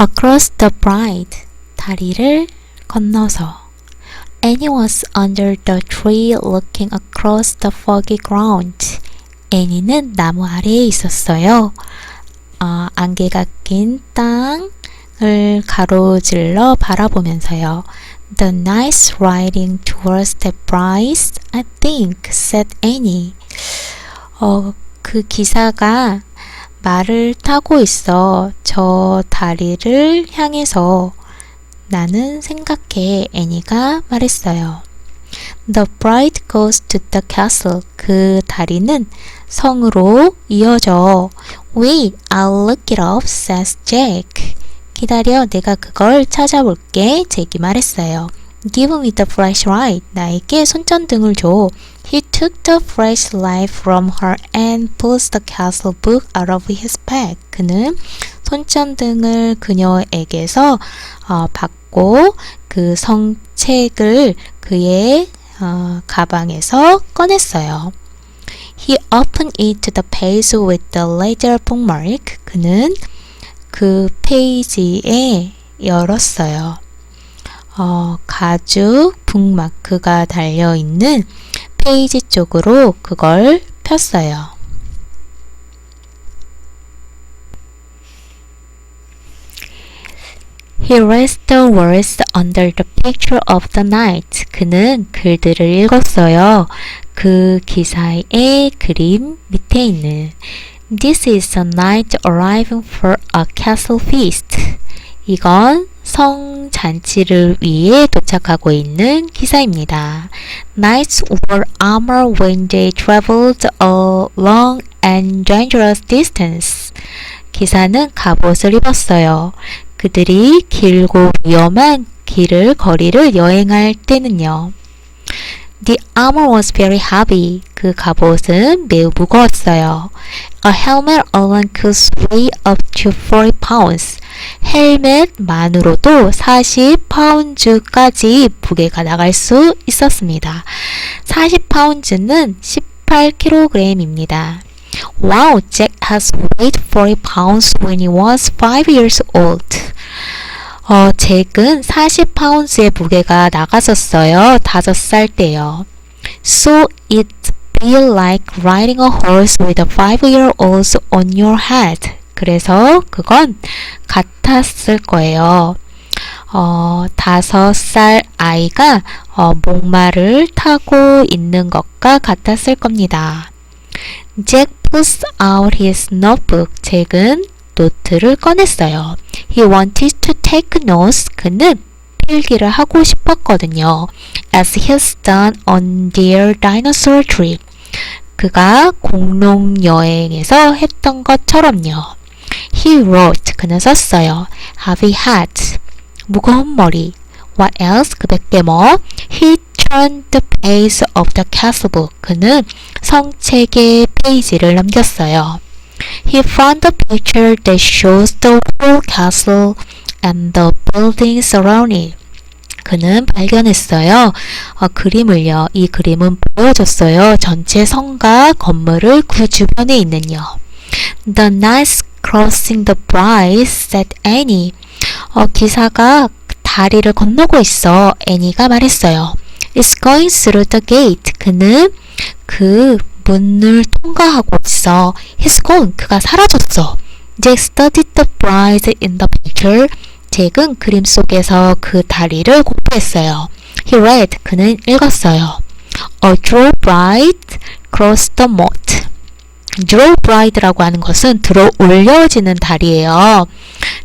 across the bride 다리를 건너서 Annie was under the tree looking across the foggy ground. 애니는 나무 아래에 있었어요. 어, 안개가 낀 땅을 가로질러 바라보면서요. The night's riding towards the bride, I think, said Annie. 어, 그 기사가 말을 타고 있어. 저 다리를 향해서 나는 생각해. 애니가 말했어요. The bride goes to the castle. 그 다리는 성으로 이어져. Wait, I'll look it up, says Jack. 기다려, 내가 그걸 찾아볼게. 잭이 말했어요. Give me the flashlight. 나에게 손전등을 줘. He took the flashlight from her and pulls the castle book out of his bag. 그는 손전등을 그녀에게서 어, 받고 그 성책을 그의 어, 가방에서 꺼냈어요. He opened it to the page with the leather bookmark. 그는 그 페이지에 열었어요. 어, 가죽 북마크가 달려 있는 페이지 쪽으로 그걸 폈어요. He read the words under the picture of the night. 그는 글들을 읽었어요. 그 기사의 그림 밑에 있는 This is a knight arriving for a castle feast. 이건 성 잔치를 위해 도착하고 있는 기사입니다. Knights wore armor when they traveled a long and dangerous distance. 기사는 갑옷을 입었어요. 그들이 길고 위험한 길을 거리를 여행할 때는요. The armor was very heavy. 그 갑옷은 매우 무거웠어요. A helmet alone could weigh up to 40 pounds. 헬멧만으로도 40파운드까지 무게가 나갈 수 있었습니다. 40파운드는 18kg입니다. Wow, Jack has weighed 40 pounds when he was 5 years old. 어, 잭은 40파운드의 무게가 나갔었어요. 5살 때요. So it feel like riding a horse with a 5-year-old on your head. 그래서 그건 같았을 거예요. 어, 5살 아이가 어, 목마를 타고 있는 것과 같았을 겁니다. Jack pulls out his notebook. 잭은 노트를 꺼냈어요. He wanted to take notes. 그는 필기를 하고 싶었거든요. As he's done on their dinosaur trip. 그가 공룡 여행에서 했던 것처럼요. He wrote. 그는 썼어요. Heavy hat. 무거운 머리. What else? 그 밖에 뭐? He turned the page of the castle book. 그는 성책의 페이지를 넘겼어요. He found a picture that shows the whole castle and the buildings around it. 그는 발견했어요. 어, 그림을요. 이 그림은 보여줬어요. 전체 성과 건물을 그 주변에 있는요. The knights crossing the bride said Annie. 어, 기사가 다리를 건너고 있어. 애니가 말했어요. It's going through the gate. 그는 그 문을 통과하고 있어. He's gone. 그가 사라졌어. Jack studied the bride in the picture. 잭은 그림 속에서 그 다리를 공부했어요. He read. 그는 읽었어요. A draw bride cross the moat. Draw bride라고 하는 것은 들어 올려지는 다리예요.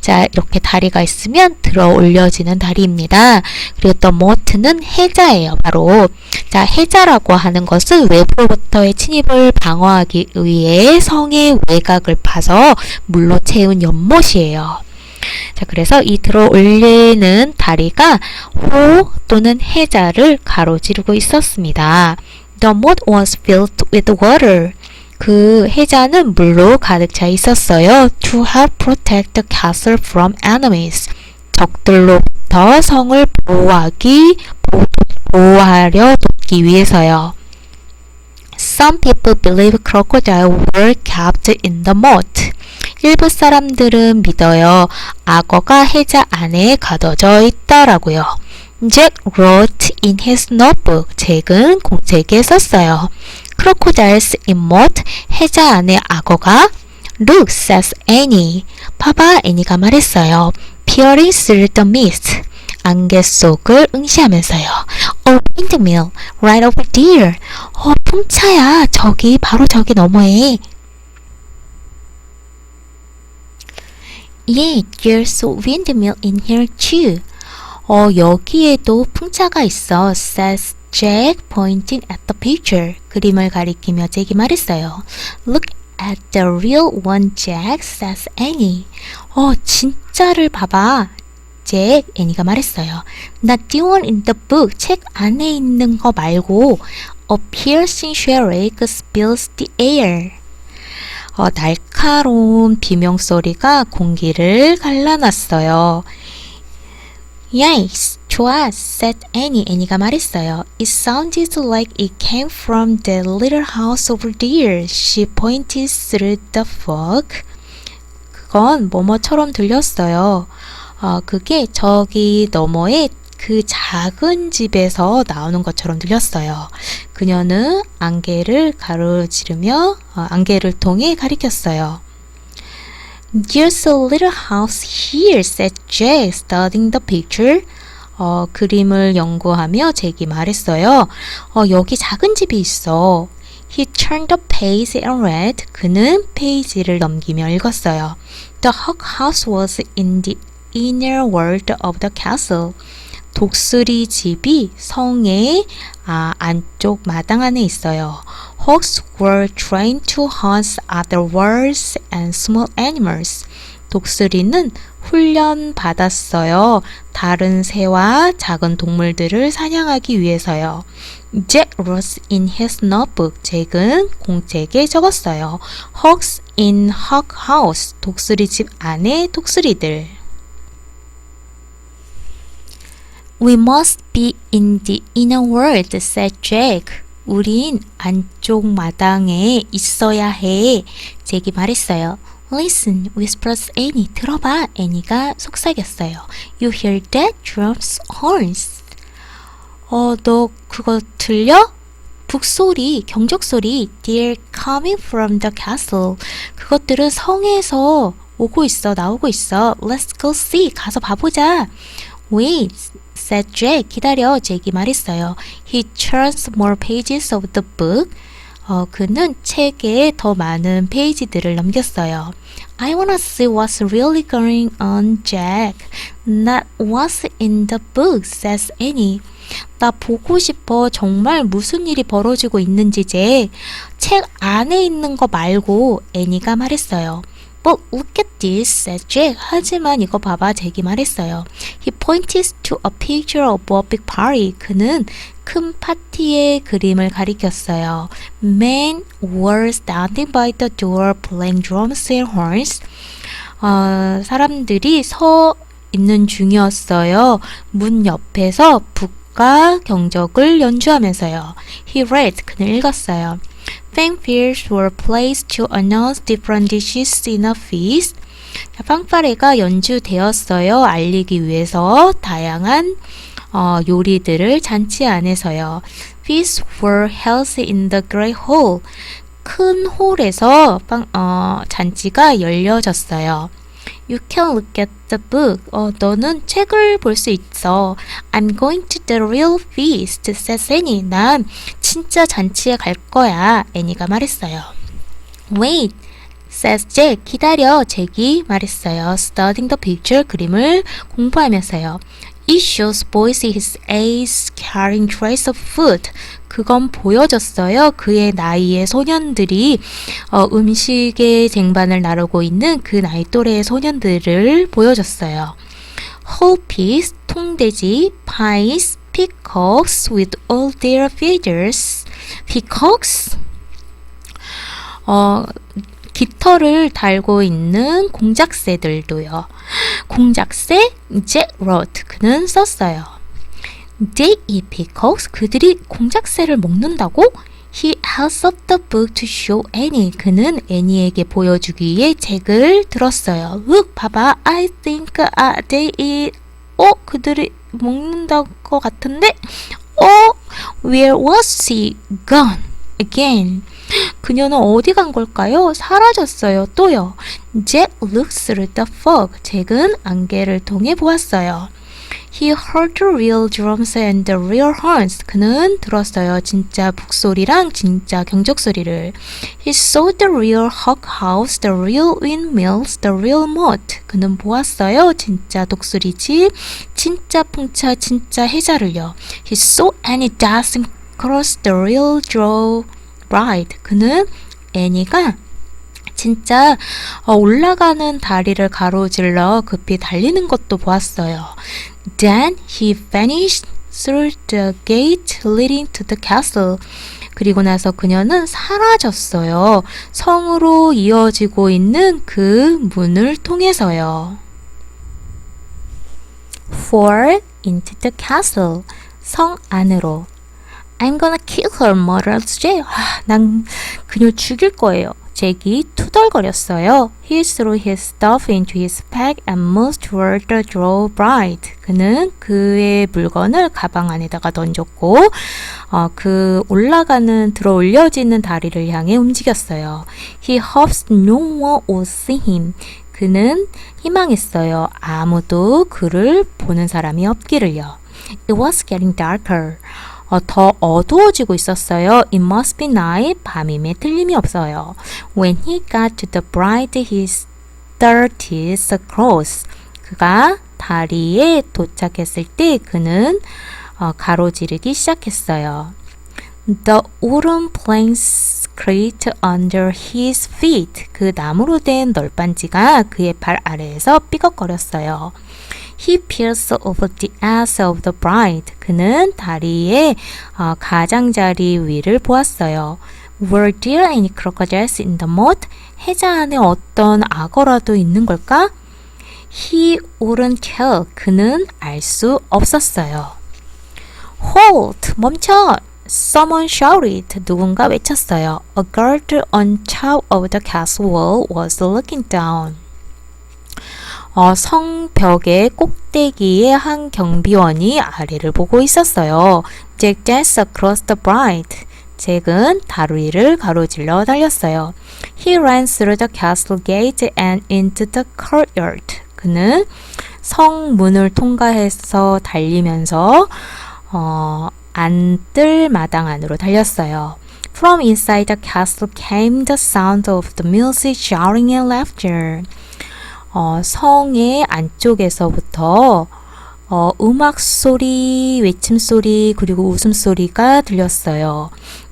자, 이렇게 다리가 있으면 들어 올려지는 다리입니다. 그리고 또 moat는 해자예요. 바로 자, 해자라고 하는 것은 외부로부터의 침입을 방어하기 위해 성의 외곽을 파서 물로 채운 연못이에요. 자, 그래서 이 들어 올리는 다리가 호 또는 해자를 가로지르고 있었습니다. The moat was filled with water. 그 해자는 물로 가득 차 있었어요. To help protect the castle from enemies. 적들로부터 성을 보호하기, 보호하려 돕기 위해서요. Some people believe crocodiles were kept in the moat. 일부 사람들은 믿어요. 악어가 해자 안에 가둬져 있다라고요. Jack wrote in his notebook. 잭은 공책에 썼어요. Crocodiles in mud. 해자 안에 악어가 Look, says Annie. 봐봐, 애니가 말했어요. Peering through the mist. 안개 속을 응시하면서요. A windmill, right over there. 어, 풍차야. 저기, 바로 저기 너머에. Yeah, there's a windmill in here too. 어, 여기에도 풍차가 있어. says Jack pointing at the picture. 그림을 가리키며 잭이 말했어요. Look at the real one, Jack, says Annie. 어, 진짜를 봐봐. 잭, 애니가 말했어요. Not the one in the book. 책 안에 있는 거 말고 A piercing shriek spills the air. 어, 날카로운 비명 소리가 공기를 갈라놨어요. Yes, 좋아, said Annie. 애니가 말했어요. It sounded like it came from the little house over there. She pointed through the fog. 그건 뭐뭐처럼 들렸어요. 어, 그게 저기 너머에 그 작은 집에서 나오는 것처럼 들렸어요. 그녀는 안개를 가로지르며 어, 안개를 통해 가리켰어요. There's a little house here, said Jay, studying the picture. 어, 그림을 연구하며 잭이 말했어요. 어, 여기 작은 집이 있어. He turned the page and read. 그는 페이지를 넘기며 읽었어요. The hog house was in the inner world of the castle. 독수리 집이 성의 아, 안쪽 마당 안에 있어요. Hogs were trained to hunt other birds and small animals. 독수리는 훈련 받았어요. 다른 새와 작은 동물들을 사냥하기 위해서요. Jack wrote in his notebook. 잭은 공책에 적었어요. Hogs in hog house. 독수리 집 안에 독수리들. We must be in the inner world, said Jack. 우린 안쪽 마당에 있어야 해. 잭이 말했어요. Listen, whispers Annie. 들어봐. 애니가 속삭였어요. You hear that? Drums, horns. 어, 너 그거 들려? 북소리, 경적소리. They're coming from the castle. 그것들은 성에서 오고 있어, 나오고 있어. Let's go see. 가서 봐보자. Wait, said Jack. 기다려. 잭이 말했어요. He turns more pages of the book. 어, 그는 책에 더 많은 페이지들을 넘겼어요. I wanna see what's really going on, Jack. Not what's in the book, says Annie. 나 보고 싶어. 정말 무슨 일이 벌어지고 있는지, 잭. 책 안에 있는 거 말고, 애니가 말했어요. But look at this, said Jack. 하지만 이거 봐봐, 잭이 말했어요. He pointed to a picture of a big party. 그는 큰 파티의 그림을 가리켰어요. Men were standing by the door playing drums and horns. 어, 사람들이 서 있는 중이었어요. 문 옆에서 북과 경적을 연주하면서요. He read. 그는 읽었어요. Fanfares were placed to announce different dishes in a feast. 자, 팡파레가 연주되었어요. 알리기 위해서 다양한 어, 요리들을 잔치 안에서요. Feasts were held in the great hall. 큰 홀에서 빵, 어, 잔치가 열려졌어요. You can look at the book. 어, 너는 책을 볼 수 있어. I'm going to the real feast, says Annie. 난 진짜 잔치에 갈 거야. 애니가 말했어요. Wait, says Jack. 기다려. 잭이 말했어요. Studying the picture. 그림을 공부하면서요. It shows boys his age carrying trays of food. 그건 보여졌어요. 그의 나이의 소년들이 어, 음식의 쟁반을 나르고 있는 그 나이 또래의 소년들을 보여줬어요. Whole peas, 통돼지, pies, peacocks with all their feathers. peacocks? 어, 깃털을 달고 있는 공작새들도요. 공작새 wrote 그는 썼어요. They eat peacocks. 그들이 공작새를 먹는다고? He held up the book to show Annie. 그는 애니에게 보여주기 위해 책을 들었어요. Look, 봐봐. I think uh, they eat. 어, 그들이 먹는다 것 같은데? 어, where was he gone? Again. 그녀는 어디 간 걸까요? 사라졌어요. 또요. Jack looked through the fog. 잭은 안개를 통해 보았어요. He heard the real drums and the real horns. 그는 들었어요. 진짜 북소리랑 진짜 경적 소리를. He saw the real hog house, the real windmills, the real moat. 그는 보았어요. 진짜 독수리집, 진짜 풍차, 진짜 해자를요. He saw Annie dancing across the real draw ride. 그는 애니가 진짜 어, 올라가는 다리를 가로질러 급히 달리는 것도 보았어요. Then he vanished through the gate leading to the castle. 그리고 나서 그녀는 사라졌어요. 성으로 이어지고 있는 그 문을 통해서요. For into the castle. 성 안으로. I'm gonna kill her, muttered Jay. 아, 난 그녀 죽일 거예요. 잭이 투덜거렸어요. He threw his stuff into his bag and moved toward the draw bride. 그는 그의 물건을 가방 안에다가 던졌고 어, 그 올라가는 들어 올려지는 다리를 향해 움직였어요. He hopes no one will see him. 그는 희망했어요. 아무도 그를 보는 사람이 없기를요. It was getting darker. 어, 더 어두워지고 있었어요. It must be night. 밤임에 틀림이 없어요. When he got to the bride, he started across. 그가 다리에 도착했을 때 그는 어, 가로지르기 시작했어요. The wooden planks creaked under his feet. 그 나무로 된 널빤지가 그의 발 아래에서 삐걱거렸어요. He peered over the ass of the bride. 그는 다리의 어, 가장자리 위를 보았어요. Were there any crocodiles in the moat? 해자 안에 어떤 악어라도 있는 걸까? He wouldn't tell. 그는 알 수 없었어요. Halt! 멈춰! Someone shouted. 누군가 외쳤어요. A guard on top of the castle wall was looking down. 어, 성벽의 꼭대기에 한 경비원이 아래를 보고 있었어요. Jack danced across the bride. 잭은 다리를 가로질러 달렸어요. He ran through the castle gate and into the courtyard. 그는 성문을 통과해서 달리면서 어, 안뜰 마당 안으로 달렸어요. From inside the castle came the sound of the music, shouting and laughter. 어, 성의 안쪽에서부터 어, 음악 소리, 외침 소리, 그리고 웃음 소리가 들렸어요.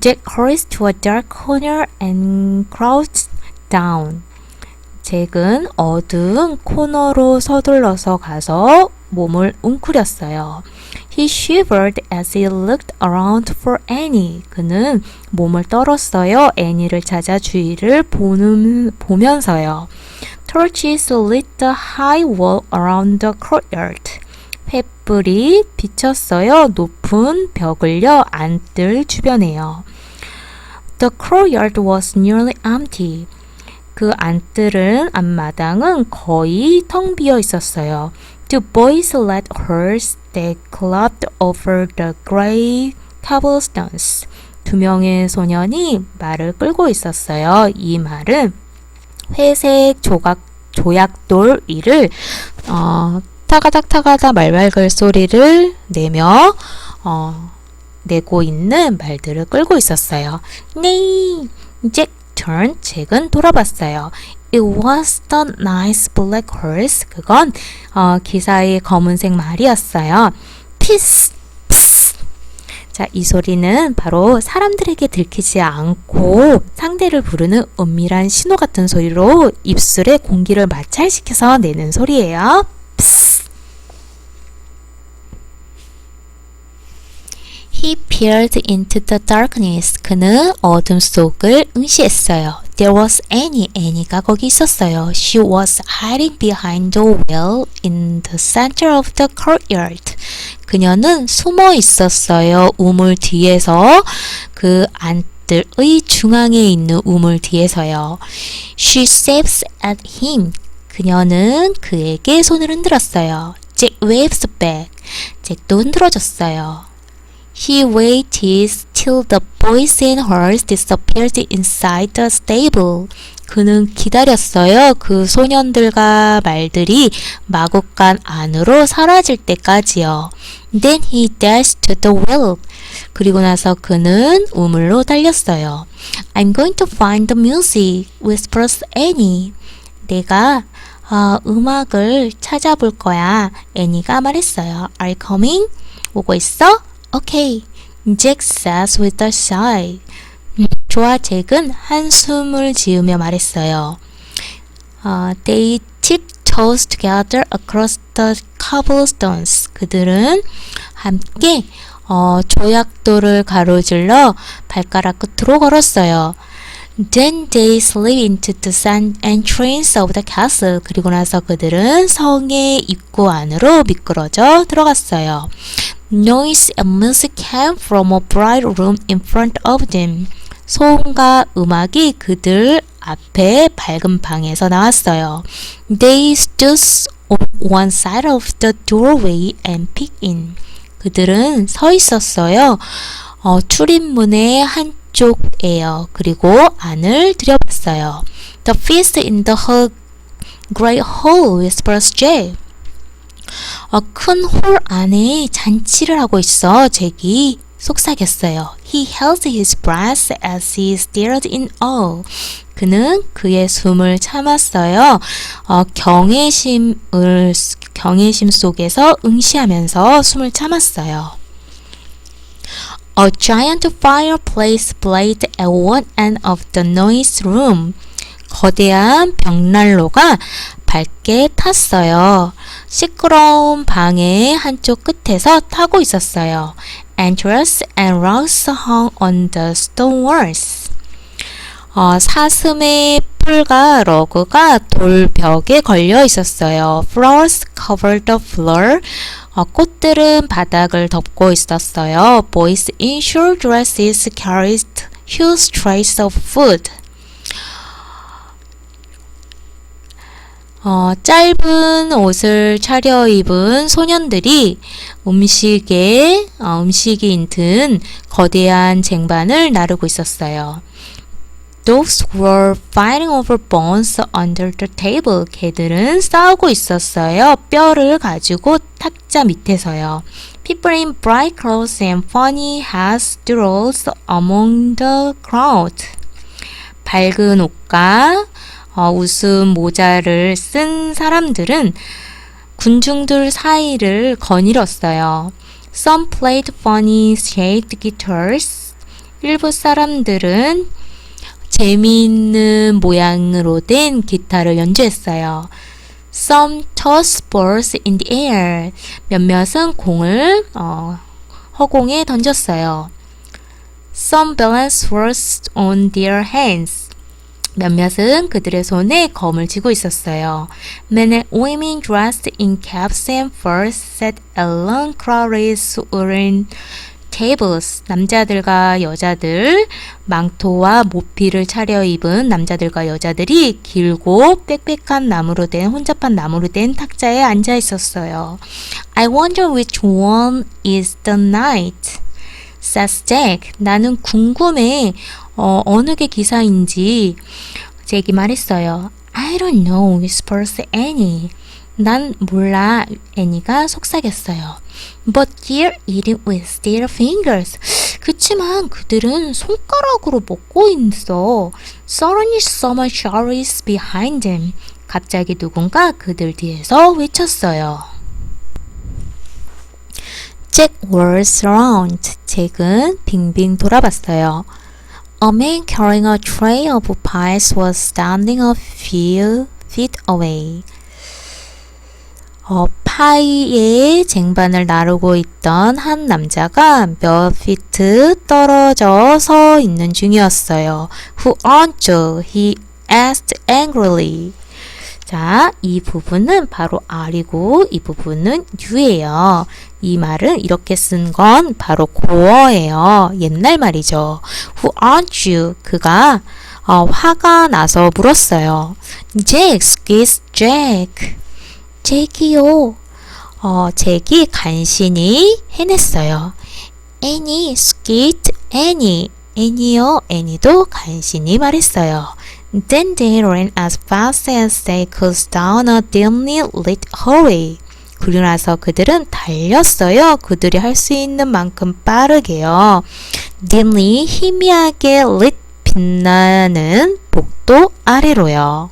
Jack hurried to a dark corner and crouched down. 잭은 어두운 코너로 서둘러서 가서 몸을 웅크렸어요. He shivered as he looked around for Annie. 그는 몸을 떨었어요. 애니를 찾아 주위를 보는, 보면서요. Torches lit the high wall around the courtyard. 횃불이 비쳤어요. 높은 벽을요. 안뜰 주변에요. The courtyard was nearly empty. 그 안뜰은 앞마당은 거의 텅 비어 있었어요. The boys led horse that clopped over the gray cobblestones. 두 명의 소년이 말을 끌고 있었어요. 이 말은 회색 조각 조약돌 위를 어, 타가닥 타가닥 말발글 소리를 내며 어, 내고 있는 말들을 끌고 있었어요. 네, 잭 turn 잭은 돌아봤어요. It was the nice black horse. 그건 어, 기사의 검은색 말이었어요. Peace. 자, 이 소리는 바로 사람들에게 들키지 않고 상대를 부르는 은밀한 신호 같은 소리로 입술에 공기를 마찰시켜서 내는 소리예요. Psst. He peered into the darkness. 그는 어둠 속을 응시했어요. There was Annie. Annie가 거기 있었어요. She was hiding behind the wall in the center of the courtyard. 그녀는 숨어 있었어요. 우물 뒤에서 그 것들의 중앙에 있는 우물 뒤에서요. She saves at him. 그녀는 그에게 손을 흔들었어요. Jack waves back. 잭도 흔들어줬어요. He waited till the boys and horse disappeared inside the stable. 그는 기다렸어요. 그 소년들과 말들이 마곡간 안으로 사라질 때까지요. Then he dashed to the well. 그리고 나서 그는 우물로 달렸어요. I'm going to find the music, whispers Annie. 내가 어, 음악을 찾아볼 거야. 애니가 말했어요. Are you coming? 오고 있어? Okay. Jack says with a sigh. 음, 좋아, 잭은 한숨을 지으며 말했어요. 어, they tiptoes together across the cobblestones. 그들은 함께 어, 조약돌을 가로질러 발가락 끝으로 걸었어요. Then they slid into the sun entrance of the castle. 그리고 나서 그들은 성의 입구 안으로 미끄러져 들어갔어요. Noise and music came from a bright room in front of them. 소음과 음악이 그들 앞에 밝은 방에서 나왔어요. They stood on one side of the doorway and peeked in. 그들은 서 있었어요. 어, 출입문의 한 쪽에요. 그리고 안을 들여봤어요. The feast in the hall, great hall, whispers Jay. 어, 큰홀 안에 잔치를 하고 있어. 잭이 속삭였어요. He held his breath as he stared in awe. 그는 그의 숨을 참았어요. 어, 경외심을 경외심 속에서 응시하면서 숨을 참았어요. A giant fireplace blazed at one end of the noise room. 거대한 벽난로가 밝게 탔어요. 시끄러운 방의 한쪽 끝에서 타고 있었어요. Entrance and rocks hung on the stone walls. 어, 사슴의 뿔과 러그가 돌벽에 걸려 있었어요. Flowers covered the floor. 어, 꽃들은 바닥을 덮고 있었어요. Boys in short dresses carried huge trays of food. 어, 짧은 옷을 차려입은 소년들이 음식에 어, 음식이 든 거대한 쟁반을 나르고 있었어요. Dogs were fighting over bones under the table. 개들은 싸우고 있었어요. 뼈를 가지고 탁자 밑에서요. People in bright clothes and funny hats strolled among the crowd. 밝은 옷과 어, 웃음 모자를 쓴 사람들은 군중들 사이를 거닐었어요. Some played funny shaped guitars. 일부 사람들은 재미있는 모양으로 된 기타를 연주했어요. Some tossed balls in the air. 몇몇은 공을 어, 허공에 던졌어요. Some balanced swords on their hands. 몇몇은 그들의 손에 검을 쥐고 있었어요. Men and women dressed in caps and furs sat along crowded wooden tables. 남자들과 여자들, 망토와 모피를 차려입은 남자들과 여자들이 길고 빽빽한 나무로 된 혼잡한 나무로 된 탁자에 앉아 있었어요. I wonder which one is the knight. says Jack. 나는 궁금해. 어, 어느 게 기사인지 잭이 말했어요. I don't know, whispers Annie. 난 몰라, 애니가 속삭였어요. But they're eating with their fingers. 그치만 그들은 손가락으로 먹고 있어. Suddenly someone shouts behind them. 갑자기 누군가 그들 뒤에서 외쳤어요. Jack whirls around. 잭은 빙빙 돌아봤어요. A man carrying a tray of pies was standing a few feet away. 어, 파이의 쟁반을 나르고 있던 한 남자가 몇 피트 떨어져 서 있는 중이었어요. Who aren't you? He asked angrily. 자, 이 부분은 바로 R이고 이 부분은 U예요. 이 말을 이렇게 쓴 건 바로 고어예요. 옛날 말이죠. Who aren't you? 그가 어, 화가 나서 물었어요. Jack, squeeze Jack. 잭이요. 어, 잭이 간신히 해냈어요. Annie, squeezed Annie. 애니요, 애니도 간신히 말했어요. Then they ran as fast as they could down a dimly lit hallway. 그리고 나서 그들은 달렸어요. 그들이 할 수 있는 만큼 빠르게요. dimly 희미하게 lit 빛나는 복도 아래로요.